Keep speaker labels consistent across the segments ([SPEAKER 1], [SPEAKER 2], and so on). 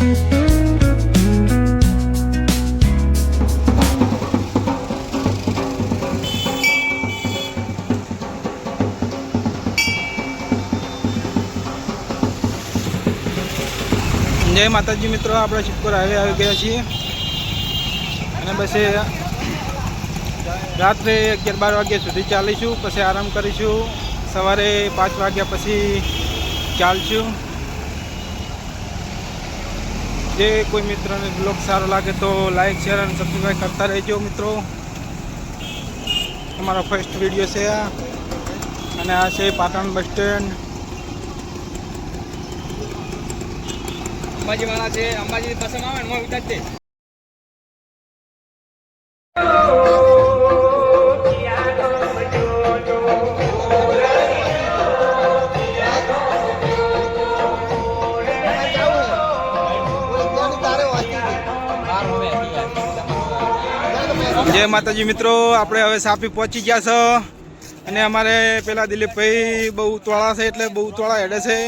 [SPEAKER 1] જય માતાજી મિત્રો, આપણે સિદ્ધપુર હાઈવે આવી ગયા છીએ. અને પછી રાત્રે અગિયાર બાર વાગ્યા સુધી ચાલીશું, પછી આરામ કરીશું. સવારે પાંચ વાગ્યા પછી ચાલશું. જે કોઈ મિત્રને બ્લોગ સારો લાગે તો લાઈક શેર અને સબસ્ક્રાઈબ કરતા રહેજો મિત્રો. અમારો ફર્સ્ટ વીડિયો છે આ. અને આ છે પાટણ બસ સ્ટેન્ડ
[SPEAKER 2] અંબાજી વાળા છે. અંબાજી પસંદ આવે ને, એમાં
[SPEAKER 1] જય માતાજી મિત્રો, આપણે હવે સાપી પહોંચી ગયા છો. અને અમારે પેલા દિલીપભાઈ બહુ તોળા છે એટલે બહુ તોળા હેડે છે.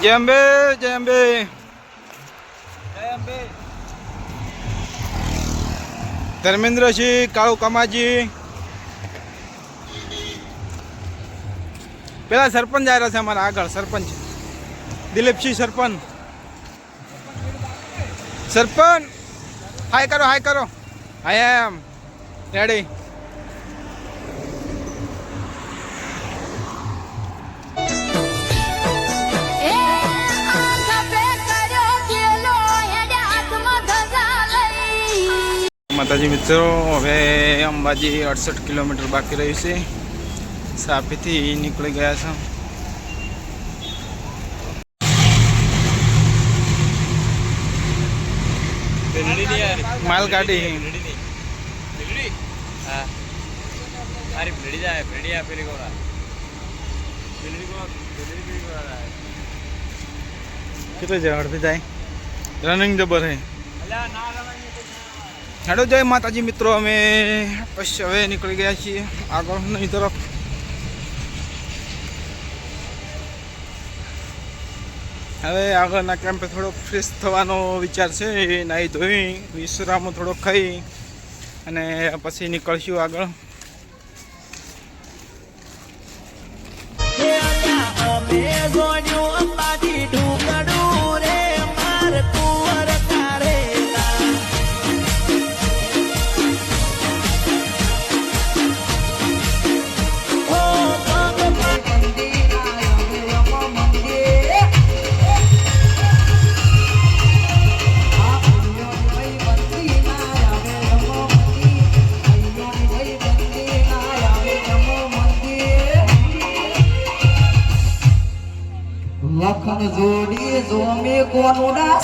[SPEAKER 1] એ જય અંબે. જય અંબે. ધર્મેન્દ્રસિંહ કાળુ કમાજી. પેલા સરપંચ આવ્યા છે અમારા આગળ સરપંચ. દિલીપસિંહ સરપંચ. સરપંચ હાય કરો હાય કરો. હાય એમ. રેડી માતાજી મિત્રો, હવે અંબાજી અડસઠ કિલોમીટર બાકી રહ્યું છે. સાપીથી નીકળી ગયા છે. માલગાડી
[SPEAKER 2] જાય
[SPEAKER 1] કેટલું છે અડધી જાય રનિંગ જબર હે
[SPEAKER 2] ના
[SPEAKER 1] હેડો જય માતાજી મિત્રો, અમે પછી હવે નીકળી ગયા છીએ આગળ નહીં તરફ. હવે આગળના કેમ્પે થોડોક ફ્રેશ થવાનો વિચાર છે, નાહી ધોઈ, વિશ્રામ થોડોક ખાઈ અને પછી નીકળશું આગળ.
[SPEAKER 3] જોડી જોમે કોનુડા